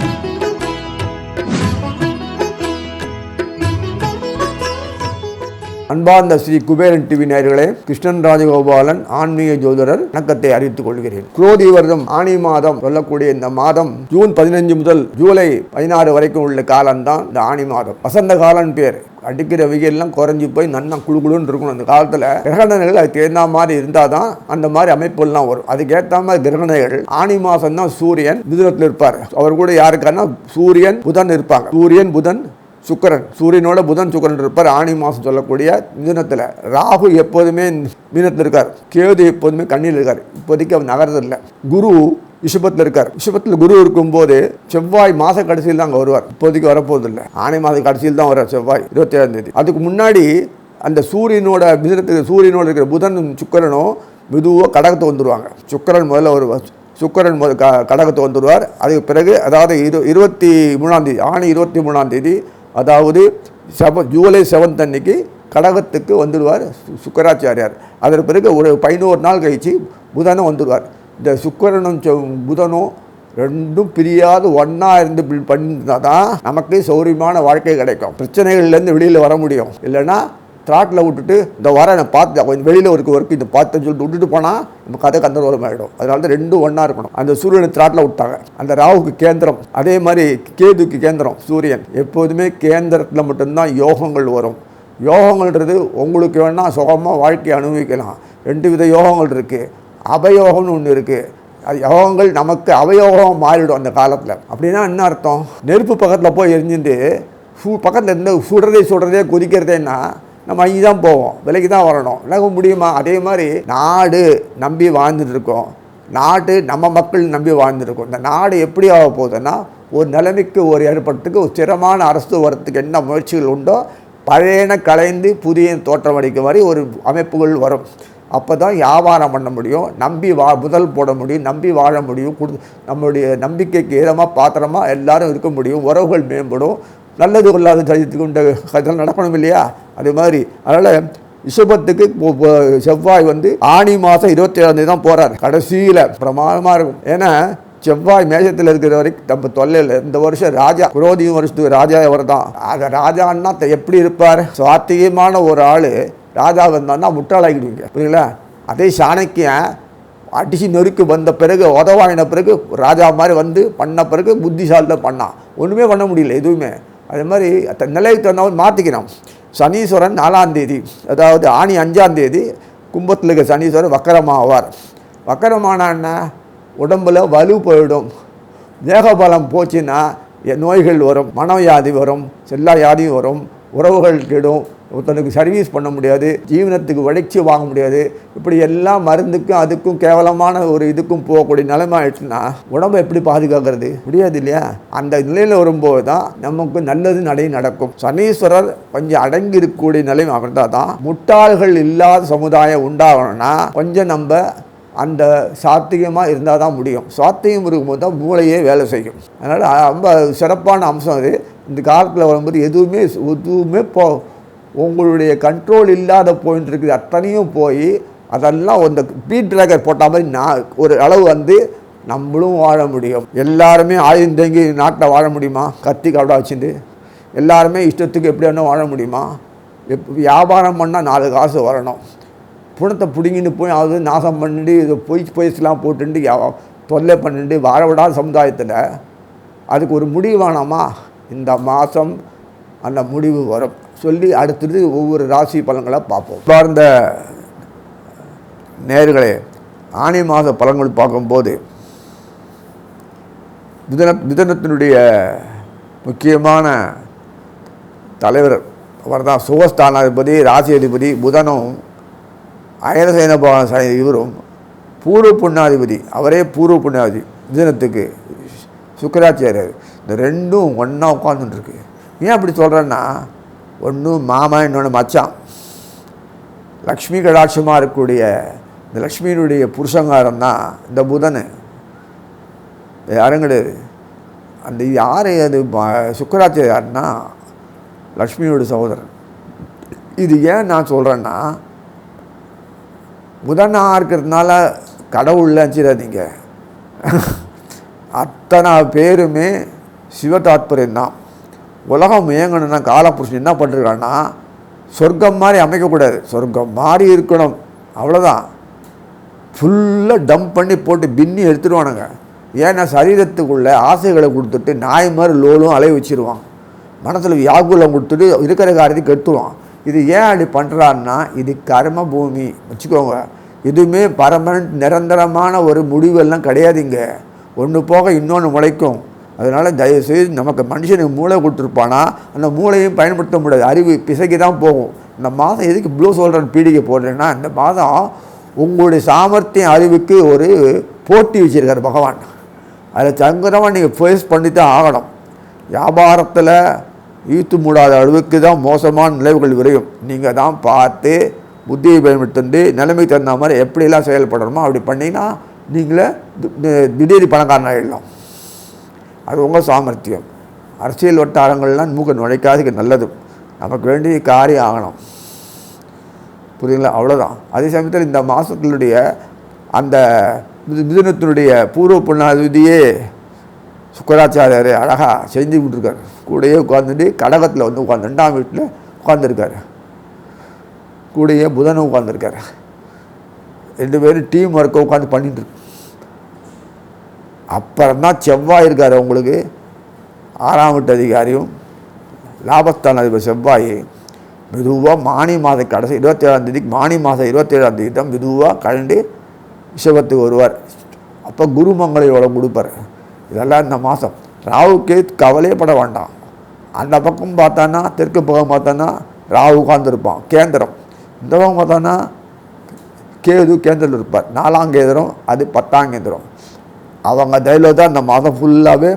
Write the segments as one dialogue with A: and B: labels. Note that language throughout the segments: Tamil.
A: Thank you. அன்பார்ந்த ஸ்ரீ குபேரன் டிவி நேயர்களே கிருஷ்ணன் ராஜகோபாலன் ஆன்மீக ஜோதிடர் வணக்கத்தை அறிவித்துக் கொள்கிறேன். குரோதி வருடம் ஆணி மாதம் சொல்லக்கூடிய இந்த மாதம் ஜூன் பதினஞ்சு முதல் ஜூலை பதினாறு வரைக்கும் உள்ள காலம்தான் இந்த ஆணி மாதம். வசந்த காலம் பேர். அடிக்கிற வெயில்லாம் குறைஞ்சி போய் நன்னா குழு குழுன்னு இருக்கணும். அந்த காலத்தில் கிரகணங்கள் அதுக்கு ஏற்ற மாதிரி இருந்தால் தான் அந்த மாதிரி அமைப்புலாம் வரும். அதுக்கேற்ற மாதிரி கிரகணங்கள் ஆணி மாதம் தான் சூரியன் மிதுனத்தில் இருப்பார். அவர் கூட யாருக்கான சூரியன் புதன் இருப்பாங்க. சூரியன் புதன் சுக்கரன் சூரியனோட புதன் சுக்கரன் இருப்பார். ஆணி மாதம் சொல்லக்கூடிய மிதனத்தில் ராகு எப்போதுமே மீனத்தில் இருக்கார். கேது எப்போதுமே கண்ணியில் இருக்கார். இப்போதைக்கு அவர் நகரத்தில் குரு விஷபத்தில் இருக்கார். விஷபத்தில் குரு இருக்கும்போது செவ்வாய் மாத கடைசியில் தான் அங்கே வருவார். இப்போதைக்கு வரப்போதில்லை ஆணை மாத கடைசியில் தான் வருவார் செவ்வாய் இருபத்தி ஏழாம் தேதி. அதுக்கு முன்னாடி அந்த சூரியனோட மிதனத்துக்கு சூரியனோட இருக்கிற புதன் சுக்கரனும் மெதுவாக கடகத்தை வந்துடுவாங்க சுக்கரன் முதல்ல ஒரு சுக்கரன் முதல் க கடகத்தை வந்துடுவார் அதுக்கு பிறகு அதாவது இரு இருபத்தி மூணாம் தேதி ஆணி இருபத்தி மூணாம் தேதி அதாவது செவ ஜூலை செவன்த் அன்னைக்கு கடகத்துக்கு வந்துடுவார் சுக்கராச்சாரியார். அதற்கு பிறகு ஒரு பதினோரு நாள் கழித்து புதனும் வந்துடுவார். இந்த சுக்கரனும் புதனும் ரெண்டும் பிரியாது ஒன்றா இருந்து இப்படி பண்ணியிருந்தால் தான் நமக்கு சௌரியமான வாழ்க்கை கிடைக்கும். பிரச்சனைகள்லேருந்து வெளியில் வர முடியும். இல்லைன்னா த்ராட்டில் விட்டுட்டு இந்த வர நான் பார்த்து கொஞ்சம் வெளியில் இருக்க ஒர்க்கு இந்த பார்த்துன்னு சொல்லிட்டு விட்டுட்டு போனால் நம்ம கதை கந்தரோலம் ஆகிடும் அதனால தான் ரெண்டும் ஒன்றா இருக்கணும். அந்த சூரியனை த்ராட்டில் விட்டாங்க. அந்த ராவுக்கு கேந்திரம். அதே மாதிரி கேதுக்கு கேந்திரம் சூரியன். எப்போதுமே கேந்திரத்தில் மட்டும்தான் யோகங்கள் வரும். யோகங்கள்ன்றது உங்களுக்கு வேணால் சுகமாக வாழ்க்கையை அனுபவிக்கலாம். ரெண்டு வித யோகங்கள் இருக்குது அபயோகம்னு ஒன்று இருக்குது அது யோகங்கள் நமக்கு அவயோகம் மாறிடும் அந்த காலத்தில். அப்படின்னா என்ன அர்த்தம்? நெருப்பு பக்கத்தில் போய் எரிஞ்சுட்டு சூ பக்கத்தில் இருந்து சுடுறதே சுடுறதே கொதிக்கிறதேன்னா நம்ம அங்கே தான் போவோம். விலைக்கு தான் வரணும். விலக முடியுமா? அதே மாதிரி நாடு நம்பி வாழ்ந்துட்டு இருக்கோம். நாடு நம்ம மக்கள் நம்பி வாழ்ந்துருக்கோம் இந்த நாடு எப்படி ஆக போகுதுன்னா ஒரு நிலைமைக்கு ஒரு ஏற்படுறதுக்கு ஒரு ஸ்திரமான அரசு வரத்துக்கு என்ன முயற்சிகள் உண்டோ பழையன கலைந்து புதிய தோற்றம் அடிக்க மாதிரி ஒரு அமைப்புகள் வரும். அப்போ தான் வியாபாரம் பண்ண முடியும். நம்பி வா முதல் போட முடியும். நம்பி வாழ முடியும். கொடு நம்மளுடைய நம்பிக்கைக்கு ஏதமாக பாத்திரமாக எல்லாரும் இருக்க முடியும். உறவுகள் மேம்படும். நல்லது கொள்ளாத சதித்து கொண்ட அதெல்லாம் நடக்கணும் இல்லையா? அதே மாதிரி அதனால் ரிஷபத்துக்கு செவ்வாய் வந்து ஆணி மாதம் இருபத்தி ஏழாம் தேதி தான் போகிறார் கடைசியில் பிரமாதமாக இருக்கும். ஏன்னா செவ்வாய் மேஷத்தில் இருக்கிற வரைக்கும் நம்ம தொல்லையில் இந்த வருஷம் ராஜா குரோதி வருஷத்துக்கு ராஜா அவர் தான். அது ராஜான்னா எப்படி இருப்பார்? சுவாத்தியமான ஒரு ஆள் ராஜா வந்தான்னா முட்டாளாகிடுவீங்க புரியுங்களா அதே சாணக்கியன் அடிச்சு நெருக்கு வந்த பிறகு உதவாயின பிறகு ராஜா மாதிரி வந்து பண்ண பிறகு புத்திசாலியில் பண்ணான். ஒன்றுமே பண்ண முடியல எதுவுமே. அது மாதிரி நிலைக்கு தகுந்தவன் மாற்றிக்கணும் சனீஸ்வரன் நாலாம் தேதி அதாவது ஆணி அஞ்சாம் தேதி கும்பத்தில் இருக்க சனீஸ்வரன் வக்கரமாவார். வக்கரமானான்னா உடம்பில் வலு போயிடும். தேகபலம் போச்சுன்னா நோய்கள் வரும் மனவியாதி வரும் செல்லா வியாதியும் வரும் உறவுகள் கெடும். ஒருத்தனுக்கு சர்வீஸ் பண்ண முடியாது ஜீவனத்துக்கு உழைச்சி வாங்க முடியாது. இப்படி எல்லா மருந்துக்கும் அதுக்கும் கேவலமான ஒரு இதுக்கும் போகக்கூடிய நிலைமை ஆயிடுச்சுன்னா உடம்பை எப்படி பாதுகாக்கிறது? முடியாது இல்லையா? அந்த நிலையில் வரும்போது தான் நமக்கு நல்லது நடை நடக்கும். சனீஸ்வரர் கொஞ்சம் அடங்கி இருக்கக்கூடிய நிலைமை இருந்தால் தான் முட்டாள்கள் இல்லாத சமுதாயம் உண்டாகணும்னா கொஞ்சம் நம்ம அந்த சாத்தியமாக இருந்தால் தான் முடியும். சாத்தியம் இருக்கும்போது தான் மூளையே வேலை செய்யும். அதனால் ரொம்ப சிறப்பான அம்சம் அது. இந்த காலத்தில் வரும்போது எதுவுமே எதுவுமே போ உங்களுடைய கண்ட்ரோல் இல்லாத பாயிண்ட் இருக்குது. அத்தனையும் போய் அதெல்லாம் அந்த பீட் ட்ராகர் போட்ட மாதிரி நான் ஒரு அளவு வந்து நம்மளும் வாழ முடியும். எல்லாருமே ஆயுதம் தேங்கி நாட்டில் வாழ முடியுமா? கத்தி கவடா வச்சுட்டு எல்லாருமே இஷ்டத்துக்கு எப்படி வேணால் வாழ முடியுமா? எப் வியாபாரம் பண்ணால் நாலு காசு வரணும். புணத்தை பிடுங்கின்னு போய் அது நாசம் பண்ணிட்டு இதை பொய் பொய்ஸ்லாம் போட்டுட்டு தொல்லை பண்ணிட்டு வாழ விடாத சமுதாயத்தில். அதுக்கு ஒரு முடிவு வேணாமா? இந்த மாதம் அந்த முடிவு வரும். சொல்லி அடுத்தது ஒவ்வொரு ராசி பலன்களாக பார்ப்போம். பார்ந்த நேர்களே ஆணி மாத பலன்கள் பார்க்கும்போது மிதன மிதனத்தினுடைய முக்கியமான தலைவர் அவர் தான் சுகஸ்தானாதிபதி ராசி அதிபதி புதனும் அயனசேன பகவான் இவரும் பூர்வ புண்ணாதிபதி. அவரே பூர்வ புண்ணாதிபதி. மிதனத்துக்கு சுக்கராச்சாரியர். இந்த ரெண்டும் ஒன்றா உட்காந்துட்டுருக்கு ஏன் அப்படி சொல்கிறேன்னா ஒன்று மாமா இன்னொன்று மச்சான். லக்ஷ்மி கடாட்சமாக இருக்கக்கூடிய இந்த லக்ஷ்மியினுடைய புருஷங்காரம் தான் இந்த புதன். யாரும் கிடையாது அந்த யார் அது? ப- யாருன்னா லக்ஷ்மியோட சகோதரன். இது ஏன் நான் சொல்கிறேன்னா புதனாக இருக்கிறதுனால கடவுள்ல வச்சிடாதீங்க அத்தனை பேருமே சிவ தாத்பரியம் தான். உலகம் இயங்கணும்னா காலப்புருஷன் என்ன பண்ணுறான்னா சொர்க்கம் மாதிரி அமைக்கக்கூடாது. சொர்க்கம் மாதிரி இருக்கணும். அவ்வளோதான் ஃபுல்லாக டம்ப் பண்ணி போட்டு பின்னி எடுத்துடுவானுங்க ஏன்னா சரீரத்துக்குள்ளே ஆசைகளை கொடுத்துட்டு நாய் மாதிரி லோலும் அலைய வச்சிருவான். மனசில் வியாகுலம் கொடுத்துட்டு இருக்கிற காரியத்தை கெடுத்துருவான். இது ஏன் அப்படி பண்ணுறான்னா இது கர்ம பூமி வச்சுக்கோங்க. எதுவுமே பர்மனண்ட் நிரந்தரமான ஒரு முடிவெல்லாம் கிடையாதுங்க. ஒன்று போக இன்னொன்று முளைக்கும். அதனால் தயவுசெய்து நமக்கு மனுஷனுக்கு மூளை கொடுத்துருப்பானா அந்த மூளையும் பயன்படுத்த முடியாது. அறிவு பிசைக்கு தான் போகும். இந்த மாதம் எதுக்கு ப்ளூ சொல்கிறேன் பீடிகை போடுறேன்னா இந்த மாதம் உங்களுடைய சாமர்த்தியம் அறிவுக்கு ஒரு போட்டி வச்சிருக்காரு பகவான். அதில் சங்கரமாக நீங்கள் ஃபேஸ் பண்ணி தான் ஆகணும். வியாபாரத்தில் ஈத்து மூடாத அளவுக்கு தான் மோசமான நிலைவுகள் விரையும். நீங்கள் தான் பார்த்து புத்தியை பயன்படுத்தி நிலைமைக்கு தகுந்த மாதிரி எப்படிலாம் செயல்படணுமோ அப்படி பண்ணிங்கன்னா நீங்களே திடீர் பணக்காரன் ஆகிடலாம் அது உங்கள் சாமர்த்தியம். அரசியல் வட்டாரங்கள்லாம் மூக்க நுழைக்காததுக்கு நல்லது. நமக்கு வேண்டிய காரியம் ஆகணும் புரியுங்களா அவ்வளோதான் அதே சமயத்தில் இந்த மாதத்தினுடைய அந்த மிது- மிதுனத்தினுடைய பூர்வ புண்ணாதிபதியே சுக்கராச்சாரியர் அழகாக செஞ்சு விட்டுருக்கார். கூடயே உட்காந்துட்டு கடகத்தில் வந்து உட்காந்து ரெண்டாம் வீட்டில் உட்காந்துருக்காரு கூடயே புதனும் உட்காந்துருக்காரு ரெண்டு பேரும் டீம் ஒர்க்கை உட்காந்து பண்ணிட்டு அப்புறம்தான் அப்புறம் தான் செவ்வாய் இருக்கார் உங்களுக்கு. ஆறாம் வீட்டு அதிகாரியும் லாபஸ்தான அதிபர் செவ்வாய். மெதுவாக மானி மாத கடைசி இருபத்தேழாம் தேதிக்கு மானி மாதம் இருபத்தேழாம் தேதி தான் மெதுவாக கழண்டு விஷபத்துக்கு வருவார். அப்போ குருமங்களையோட கொடுப்பார்? இதெல்லாம் இந்த மாதம் ராவுக்கு கவலையப்பட வேண்டாம். அந்த பக்கம் பார்த்தான்னா தெற்கு பக்கம் பார்த்தான்னா ராகு உட்காந்துருப்பான் கேந்திரம். இந்த பக்கம் பார்த்தான்னா கேது கேந்திரம் இருப்பார். நாலாம் கேந்திரம் அது பத்தாம் கேந்திரம். அவங்க தைரியம் தான் அந்த மாதம் ஃபுல்லாகவே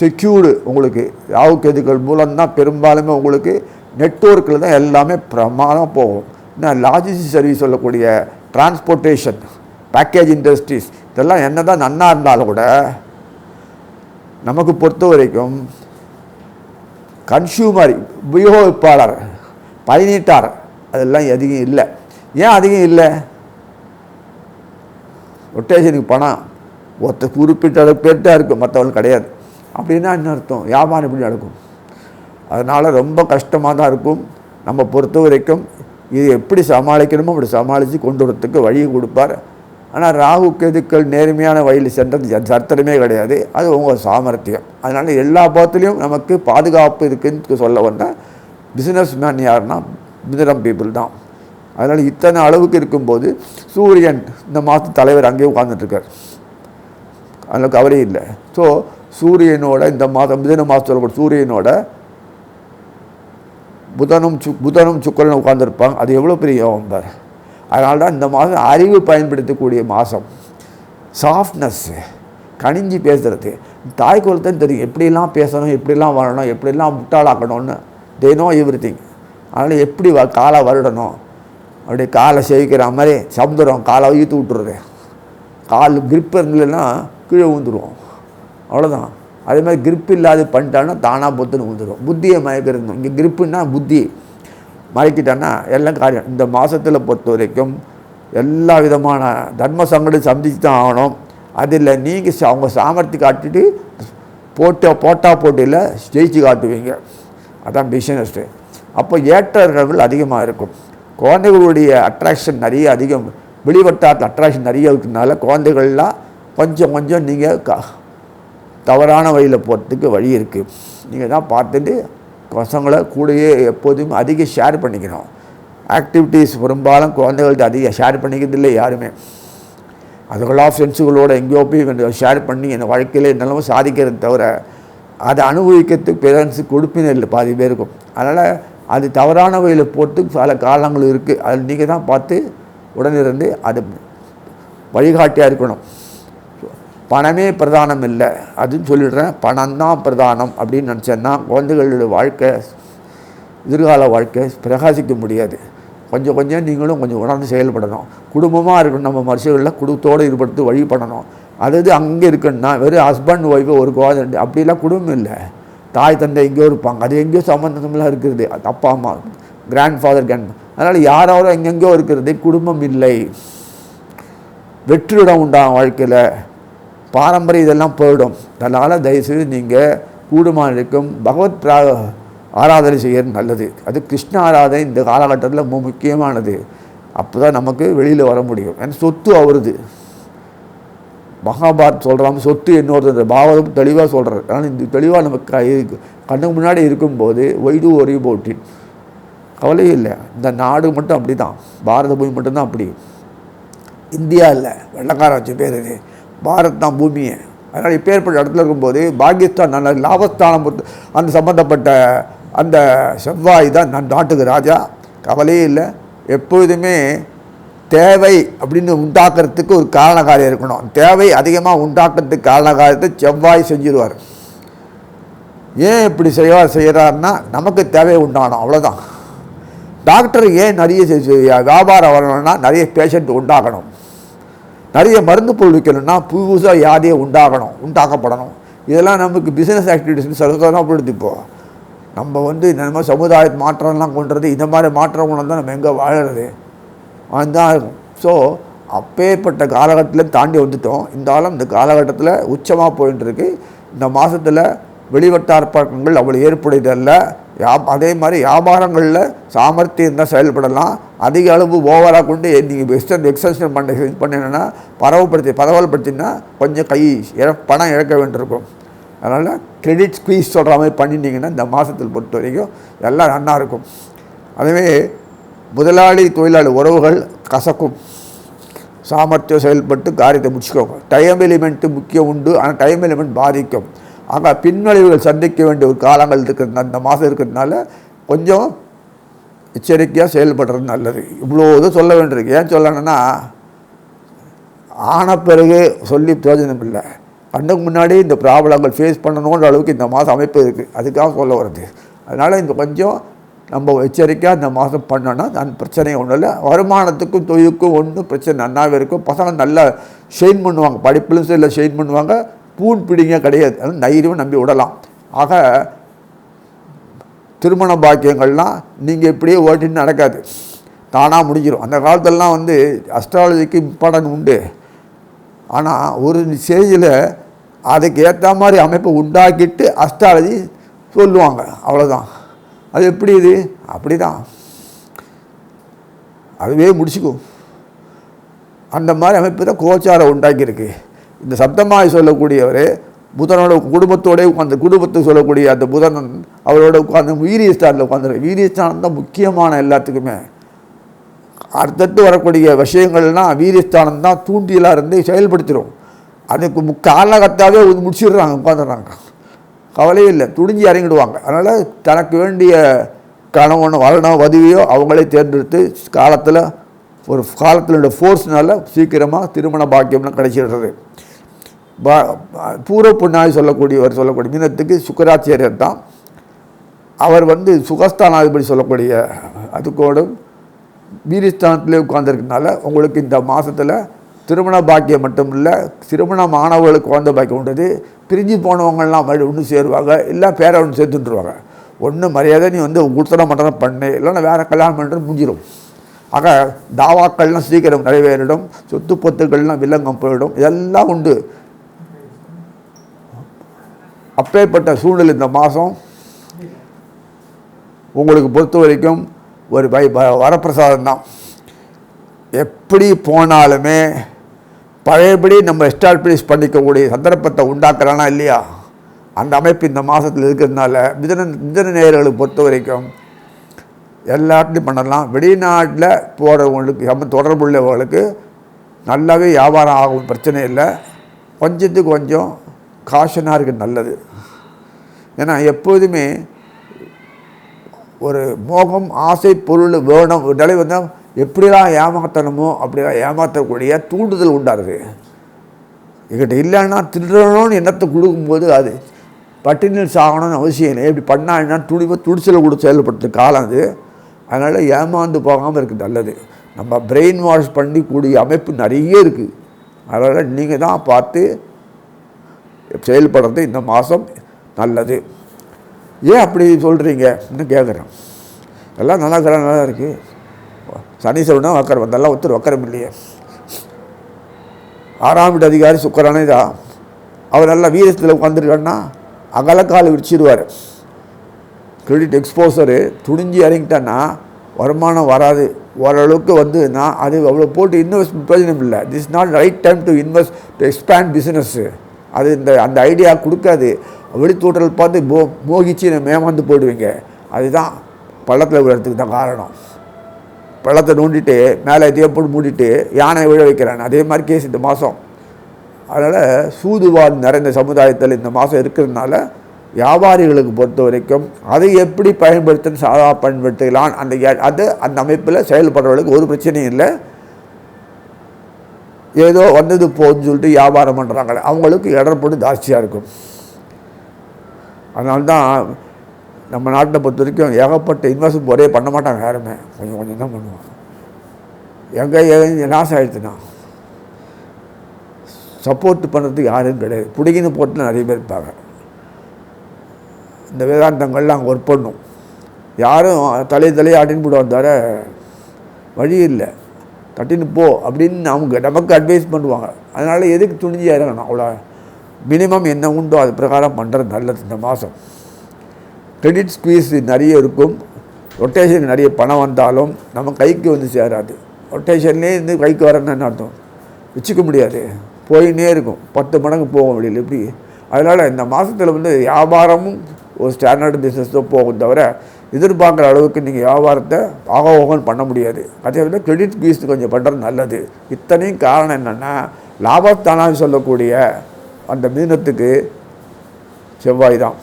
A: செக்யூர்டு உங்களுக்கு ராகு கேதுக்கள் மூலம்தான் பெரும்பாலுமே உங்களுக்கு நெட்வொர்க்கில் தான் எல்லாமே பிரமாதம் போகும். இன்னும் லாஜிஸ்டிக் சர்வீஸ் சொல்லக்கூடிய டிரான்ஸ்போர்ட்டேஷன் பேக்கேஜ் இண்டஸ்ட்ரீஸ் இதெல்லாம் என்ன தான் நன்னா இருந்தாலும் கூட நமக்கு பொறுத்த வரைக்கும் கன்சியூமர் உபயோகிப்பாளர் பயனீட்டார் அதெல்லாம் அதிகம் இல்லை. ஏன் அதிகம் இல்லை? ரொட்டேஷனுக்கு பணம். ஒருத்த குறிப்பிட்ட அளவுக்கு தான் இருக்கும் மற்றவங்களுக்கு கிடையாது. அப்படின்னா என்ன அர்த்தம்? வியாபாரம் எப்படி நடக்கும்? அதனால் ரொம்ப கஷ்டமாக தான் இருக்கும். நம்ம பொறுத்த வரைக்கும் இது எப்படி சமாளிக்கணுமோ அப்படி சமாளித்து கொண்டு வரத்துக்கு வழியை கொடுப்பார். ஆனால் ராகு கெதுக்கள் நேர்மையான வழியில் சென்றது ச- கிடையாது. அது உங்கள் சாமர்த்தியம். அதனால் எல்லா பாத்துலேயும் நமக்கு பாதுகாப்பு இருக்குன்னு சொல்ல வந்தால் பிஸ்னஸ் மேன் யாருன்னா மிதனம் பீப்புள் தான். அதனால் இத்தனை அளவுக்கு இருக்கும்போது சூரியன் இந்த மாதத்து தலைவர் அங்கேயே உட்காந்துட்ருக்கார் அதில் கவலை இல்லை. ஸோ சூரியனோட இந்த மாதம் மிதன மாதத்தில் கூட சூரியனோட புதனும் சு புதனும் சுக்கரனும் உட்காந்துருப்பாங்க அது எவ்வளோ பெரிய யோகம் பார். அதனால தான் இந்த மாதம் அறிவு பயன்படுத்தக்கூடிய மாதம். சாஃப்ட்னஸ்ஸு கனிஞ்சு பேசுகிறது தாய் குலத்தான் தெரியும் எப்படிலாம் பேசணும் எப்படிலாம் வரணும் எப்படிலாம் முட்டாளாக்கணும்னு. தே நோ எவ்ரி திங் அதனால் எப்படி வ காலை வருடணும்? அப்படியே காலை சேவிக்கிற மாதிரி சமுதிரம் காலை ஈத்து விட்டுறது கால் grip இருந்ததுன்னா கீழே விழுந்துருவோம் அவ்வளோதான் அதே மாதிரி கிரிப் இல்லாத பண்ணிட்டான்னா தானாக பொத்துன்னு விழுந்துரும் புத்தியை மயக்கிறது இங்கே கிரிப்புன்னா புத்தி. மயக்கிட்டான்னா எல்லாம் காரியம். இந்த மாதத்தில் பொறுத்த வரைக்கும் எல்லா விதமான தர்ம சங்கடம் சந்திச்சு தான் ஆகணும். அதில் நீங்கள் அவங்க சாமர்த்தி காட்டிட்டு போட்டோ போட்டா போட்டியில் ஜெயிச்சு காட்டுவீங்க. அதான் பிஸ்னஸ்ட்டு அப்போ ஏற்றங்கள் அதிகமாக இருக்கும். குழந்தைகளுடைய அட்ராக்ஷன் நிறைய அதிகம். வெளிவட்டாரத்தில் அட்ராக்ஷன் நிறைய இருக்கிறதுனால குழந்தைகள்லாம் கொஞ்சம் கொஞ்சம் நீங்கள் க தவறான வழியில் போகிறதுக்கு வழி இருக்குது நீங்கள் தான் பார்த்துட்டு பசங்களை கூடயே எப்போதும் அதிக ஷேர் பண்ணிக்கணும். ஆக்டிவிட்டீஸ் பெரும்பாலும் குழந்தைகள்கிட்ட அதிக ஷேர் பண்ணிக்கிறது இல்லை யாருமே. அதுகளாக ஃப்ரெண்ட்ஸுகளோட எங்கேயோ போய் ஷேர் பண்ணி என் வாழ்க்கையில் என்னெல்லாமோ சாதிக்கிறது தவிர அதை அனுபவிக்கிறதுக்கு பேரண்ட்ஸு கொடுப்பினர் இல்லை பாதி பேருக்கும். அதனால் அது தவறான வழியில் போட்டு பல காலங்கள் இருக்குது அது நீங்கள் தான் பார்த்து உடனிருந்து அது வழிகாட்டியாக இருக்கணும். பணமே பிரதானம் இல்லை. அதுன்னு சொல்லிடுறேன். பணம் தான் பிரதானம் அப்படின்னு நினச்சேன்னா குழந்தைகளோட வாழ்க்கை எதிர்கால வாழ்க்கை பிரகாசிக்க முடியாது. கொஞ்சம் கொஞ்சம் நீங்களும் கொஞ்சம் உணர்ந்து செயல்படணும். குடும்பமாக இருக்கணும். நம்ம மனுஷர்களில் குடும்பத்தோடு ஈடுபடுத்து வழி பண்ணணும் அதாவது அங்கே இருக்குன்னா வெறும் ஹஸ்பண்ட் ஒய்ஃபு ஒரு குழந்தை அப்படிலாம் குடும்பம் இல்லை. தாய் தந்தை எங்கேயோ இருப்பாங்க. அது எங்கேயோ சம்மந்தமெல்லாம் இருக்கிறது. அப்பா அம்மா கிராண்ட் ஃபாதர் கிராண்ட் அதனால் யாராவது எங்கெங்கேயோ இருக்கிறது குடும்பம் இல்லை. வெற்றிடம் உண்டாகும் வாழ்க்கையில் பாரம்பரிய இதெல்லாம் போயிடும். அதனால் தயவுசெய்து நீங்கள் கூடுமான இருக்கும் பகவத் பிரா ஆராதனை செய்யறது நல்லது. அது கிருஷ்ண ஆராதனை இந்த காலகட்டத்தில் ரொம்ப முக்கியமானது. அப்போ தான் நமக்கு வெளியில் வர முடியும். ஏன்னா சொத்து அவருது. மகாபாரத் சொல்கிறாங்க சொத்து இன்னொருத்தர் பாவதம் தெளிவாக சொல்கிறார் ஆனால் இந்த தெளிவாக நமக்கு இருக்கு- கண்ணுக்கு முன்னாடி இருக்கும்போது ஒய்டு ஒரே போட்டின் கவலையே இல்லை. இந்த நாடு மட்டும் அப்படி தான் பாரத பூமி மட்டும்தான் அப்படி. இந்தியா இல்லை. வெள்ளக்காரன் வச்சு பேர் பாரத் தான் பூமியை. அதனால் இப்பேற்பட்ட இடத்துல இருக்கும்போது பாகிஸ்தான் நல்ல லாபஸ்தானம் பொறுத்து அந்த சம்மந்தப்பட்ட அந்த செவ்வாய் தான் நான் நாட்டுக்கு ராஜா. கவலையே இல்லை. எப்பொழுதுமே தேவை அப்படின்னு உண்டாக்குறதுக்கு ஒரு காரணக்காரியம் இருக்கணும். தேவை அதிகமாக உண்டாக்குறதுக்கு காரணக்காரியத்தை செவ்வாய் செஞ்சிருவார். ஏன் இப்படி செய்வார் செய்கிறாருன்னா நமக்கு தேவை உண்டாகணும் அவ்வளோதான் டாக்டர் ஏன் நிறைய வியாபாரம் வரணும்னா நிறைய பேஷண்ட் உண்டாகணும். நிறைய மருந்து பொருள் விற்கணும்னா புதுசாக வியாதியை உண்டாகணும் உண்டாக்கப்படணும். இதெல்லாம் நமக்கு பிஸ்னஸ் ஆக்டிவிட்டிஸ் சர்வசாதாரணப்படுது இப்போ. நம்ம வந்து நம்ம சமுதாய மாற்றம்லாம் கொண்டுறது இந்த மாதிரி மாற்றம் கொண்டு தான் நம்ம எங்கே வாழறது? அதுதான் இருக்கும் ஸோ அப்பேற்பட்ட காலகட்டத்தில் தாண்டி வந்துட்டோம். இருந்தாலும் இந்த காலகட்டத்தில் உச்சமாக போயிட்டு இருக்கு இந்த மாதத்தில் வெளிவட்டார் பழக்கங்கள் அவ்வளோ ஏற்புடையதல்ல யா அதே மாதிரி வியாபாரங்களில் சாமர்த்தியம் தான் செயல்படலாம். அதிக அளவு ஓவராக கொண்டு நீங்கள் எக்ஸ்டன் எக்ஸ்டென்ஷன் பண்ண இது பண்ணினா பரவப்படுத்தி பரவல்படுத்தினா கொஞ்சம் கை இற பணம் இழக்க வேண்டியிருக்கும். அதனால் கிரெடிட் ஸ்குவீஸ் சொல்கிற மாதிரி பண்ணிட்டீங்கன்னா இந்த மாதத்தில் பொறுத்த வரைக்கும் எல்லாம் நன்னா இருக்கும். அதுவே முதலாளி தொழிலாளி உறவுகள் கசக்கும். சாமர்த்தியம் செயல்பட்டு காரியத்தை முடிச்சுக்கோங்க. டைம் எலிமெண்ட்டு முக்கியம் உண்டு ஆனால் டைம் எலிமெண்ட் பாதிக்கும். ஆனால் பின்விளைவுகள் சந்திக்க வேண்டிய ஒரு காலங்கள் இருக்கிறது அந்த மாதம் இருக்கிறதுனால கொஞ்சம் எச்சரிக்கையாக செயல்படுறது நல்லது. இவ்வளோ இது சொல்ல வேண்டியிருக்கு. ஏன் சொல்லணும்னா ஆன பிறகு சொல்லி பிரயோஜனம் இல்லை. கண்ணுக்கு முன்னாடி இந்த ப்ராப்ளங்கள் ஃபேஸ் பண்ணணுன்ற அளவுக்கு இந்த மாதம் அமைப்பு இருக்குது அதுக்காக சொல்ல வருது அதனால் இந்த கொஞ்சம் நம்ம எச்சரிக்கையாக இந்த மாதம் பண்ணோன்னா அந்த பிரச்சனை ஒன்றும் இல்லை. வருமானத்துக்கும் தொழிலுக்கும் ஒன்றும் பிரச்சனை நன்னாவே இருக்கும். பசங்க நல்லா ஷெயின் பண்ணுவாங்க. படிப்புலையும் சரி இல்லை ஷெயின் பண்ணுவாங்க. பூன் பிடிங்க கிடையாது. அது தைரியம் நம்பி விடலாம். ஆக திருமண பாக்கியங்கள்லாம் நீங்கள் இப்படியே ஓட்டின்னு நடக்காது. தானாக முடிஞ்சிடும் அந்த காலத்திலலாம் வந்து அஸ்ட்ராலஜிக்கு இம்பார்ட்டன்ட் உண்டு. ஆனால் ஒரு ஸ்டேஜில் அதுக்கு ஏற்ற மாதிரி அமைப்பை உண்டாக்கிட்டு அஸ்ட்ராலஜி சொல்லுவாங்க. அவ்வளோதான் அது எப்படி இது? அப்படி தான் அதுவே முடிச்சுக்கும். அந்த மாதிரி அமைப்பு தான் கோச்சாரம் உண்டாக்கியிருக்கு. இந்த சப்தமாய் சொல்லக்கூடியவர் புதனோட குடும்பத்தோடே உட்காந்து குடும்பத்தை சொல்லக்கூடிய அந்த புதன் அவரோட உட்காந்து வீரியஸ்தானில் உட்காந்துரு வீரிய தான் முக்கியமான எல்லாத்துக்குமே. அடுத்தடுத்து வரக்கூடிய விஷயங்கள்னால் வீரியஸ்தானம் தான் தூண்டியலாக இருந்து செயல்படுத்திடும் அதுக்கு மு காலகத்தாவே முடிச்சிடுறாங்க உட்காந்துடுறாங்க கவலையே இல்லை துணிஞ்சு இறங்கிடுவாங்க. அதனால் தனக்கு வேண்டிய கணவன் வரணும் வதவியோ அவங்களே தேர்ந்தெடுத்து காலத்தில் ஒரு காலத்தினுடைய ஃபோர்ஸ்னால சீக்கிரமாக திருமண பாக்கியம்லாம் கிடைச்சிடுறது. பூர்வ புண்ணாய் சொல்லக்கூடியவர் சொல்லக்கூடிய மீனத்துக்கு சுக்கராச்சாரியர் தான். அவர் வந்து சுகஸ்தானாதிபதி சொல்லக்கூடிய அதுக்கோடு வீரஸ்தானத்திலே உட்கார்ந்துருக்கனால உங்களுக்கு இந்த மாதத்தில் திருமண பாக்கியம் மட்டும் இல்லை திருமண மாணவர்களுக்கு குழந்த பாக்கியம் உண்டது. பிரிஞ்சு போனவங்கள்லாம் மறுபடியும் ஒன்று சேருவாங்க இல்லை பேரை ஒன்று சேர்த்துட்டுருவாங்க ஒன்று மரியாதை நீ வந்து கொடுத்தன மட்டும் பண்ணு இல்லைன்னா வேறு கல்யாணம் பண்ணுறது முடிஞ்சிடும் ஆக தாவாக்கள்லாம் சீக்கிரம் நிறைவேறிடும் சொத்து பொத்துக்கள்லாம் வில்லங்கம் போயிடும் இதெல்லாம் உண்டு. அப்பேற்பட்ட சூழ்நிலை இந்த மாதம் உங்களுக்கு பொறுத்த வரைக்கும் ஒரு பை வரப்பிரசாதம் தான். எப்படி போனாலுமே பழையபடி நம்ம எஸ்டாப்ளிஷ் பண்ணிக்கக்கூடிய சந்தர்ப்பத்தை உண்டாக்குறானா இல்லையா? அந்த அமைப்பு இந்த மாதத்தில் இருக்கிறதுனால மிதன மிதன நேயர்களுக்கு பொறுத்த வரைக்கும் எல்லாத்துலேயும் பண்ணலாம். வெளிநாட்டில் போகிறவங்களுக்கு நம்ம தொடர்புள்ளவர்களுக்கு நல்லாவே வியாபாரம் ஆகும் பிரச்சனை இல்லை. கொஞ்சத்துக்கு கொஞ்சம் காஷனாக இருக்குது நல்லது. ஏன்னா எப்போதுமே ஒரு மோகம் ஆசை பொருள் வேணும் உடலை வந்தால் எப்படிலாம் ஏமாத்தணுமோ அப்படிலாம் ஏமாற்றக்கூடிய தூண்டுதல் உண்டாருது எங்கிட்ட இல்லைன்னா திருடணும்னு எண்ணத்தை கொடுக்கும்போது அது பட்டினில் சாகணும்னு அவசியம் இல்லை. இப்படி பண்ணா என்ன? துணிவை துடிச்சல் கூட செயல்படுத்த காலம் அது. அதனால் ஏமாந்து போகாமல் இருக்குது நல்லது. நம்ம பிரெயின் வாஷ் பண்ணிக்கூடிய அமைப்பு நிறைய இருக்குது அதனால் நீங்கள் தான் பார்த்து செயல்படுறது இந்த மாதம் நல்லது. ஏன் அப்படி சொல்கிறீங்க இன்னும் கேட்குறேன் எல்லாம் நல்லா இருக்கிற நல்லா இருக்குது சனீஸ்வரனா வக்கரம் அதெல்லாம் ஒருத்தர் வக்கரம் இல்லையே. ஆறாம் வீட்டு அதிகாரி சுக்கரானே தான். அவர் நல்லா வீரத்தில் உட்காந்துருக்காருன்னா அகலக்கால் விரிச்சிடுவார் கிரெடிட் எக்ஸ்போசரு துணிஞ்சு இறங்கிட்டேன்னா வருமானம் வராது. ஓரளவுக்கு வந்துன்னா அது அவ்வளோ போட்டு இன்வெஸ்ட் பிரயோஜனம் இல்லை. This not right time to invest to expand business அது இந்த அந்த ஐடியா கொடுக்காது. வெளித்தோட்டல் பார்த்து மோ மோகிச்சு மேமாந்து போயிடுவீங்க. அதுதான் பள்ளத்தில் விழுறதுக்கு தான் காரணம். பள்ளத்தை நோண்டிட்டு மேலே எதையோ போட்டு மூடிட்டு யானை விழ வைக்கிறான். அதே மாதிரி கேஸ் இந்த மாதம் அதனால் சூதுவாது நிறைந்த சமுதாயத்தில் இந்த மாதம் இருக்கிறதுனால வியாபாரிகளுக்கு பொறுத்த வரைக்கும் அதை எப்படி பயன்படுத்தணும் சாதா பயன்படுத்திக்கலாம். அந்த அது அந்த அமைப்பில் செயல்படுறவர்களுக்கு ஒரு பிரச்சனையும் இல்லை. ஏதோ வந்தது போகுதுன்னு சொல்லிட்டு வியாபாரம் பண்ணுறாங்களே அவங்களுக்கு இடர்பாடு ஜாஸ்தியாக இருக்கும். அதனால்தான் நம்ம நாட்டை பொறுத்த வரைக்கும் ஏகப்பட்ட இன்வெஸ்ட் ஒரே பண்ண மாட்டாங்க யாருமே. கொஞ்சம் கொஞ்சம் தான் பண்ணுவாங்க. எங்கே நாசம் ஆகிடுச்சுன்னா சப்போர்ட் பண்ணுறதுக்கு யாரும் கிடையாது. பிடிக்கின்னு போட்டு நிறைய பேர் இருப்பாங்க. இந்த வேதாந்தங்கள்லாம் அங்கே ஒர்க் பண்ணும். யாரும் தலையை தலையை ஆட்டின்னு போடுவாங்க தவிர வழி இல்லை. தட்டின்னு போ அப்படின்னு அவங்க நமக்கு அட்வைஸ் பண்ணுவாங்க. அதனால் எதுக்கு துணிஞ்சு இறங்கணும்? அவ்வளோ மினிமம் என்ன உண்டோ அது பிரகாரம் பண்ணுறது நல்லது இந்த மாதம். கிரெடிட் ஸ்குவீஸ் நிறைய இருக்கும். ரொட்டேஷன் நிறைய பணம் வந்தாலும் நம்ம கைக்கு வந்து சேராது. ரொட்டேஷன்லேயே இருந்து கைக்கு வரணும்னு என்ன அர்த்தம்? வச்சுக்க முடியாது. போயின்னே இருக்கும். பத்து மடங்கு போகும் வெளியில். எப்படி? அதனால் இந்த மாதத்தில் வந்து வியாபாரமும் ஒரு ஸ்டாண்டர்ட் பிஸ்னஸ் தான் போகும் தவிர எதிர்பார்க்குற அளவுக்கு நீங்கள் வியாபாரத்தை ஆகோகம்னு பண்ண முடியாது. அதே விட கிரெடிட் பீஸ் கொஞ்சம் பண்ணுறது நல்லது. இத்தனையும் காரணம் என்னென்னா லாபத்தானாக சொல்லக்கூடிய அந்த மீனத்துக்கு செவ்வாய் தான்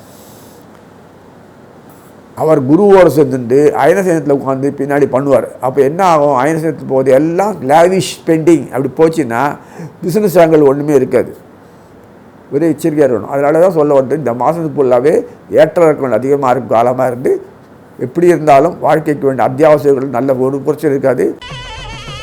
A: அவர் குருவோடு சேர்ந்துட்டு அயனசேனத்தில் உட்காந்து பின்னாடி பண்ணுவார். அப்போ என்ன ஆகும்? அயனசேனத்தில் போகுது. எல்லாம் லாவிஷ் ஸ்பெண்டிங் அப்படி போச்சுன்னா பிஸ்னஸ் ஆங்கிள் ஒன்றுமே இருக்காது. ஒரே எச்சரிக்கையாக இருக்கணும். அதனால தான் சொல்ல வந்து இந்த மாதத்துக்கு ஃபுல்லாகவே ஏற்ற இறக்கம் அதிகமாக இருக்கும். காலமாக இருந்து எப்படி இருந்தாலும் வாழ்க்கைக்கு வேண்டிய அத்தியாவசியங்கள் நல்ல ஒரு பிரச்சனை இருக்காது.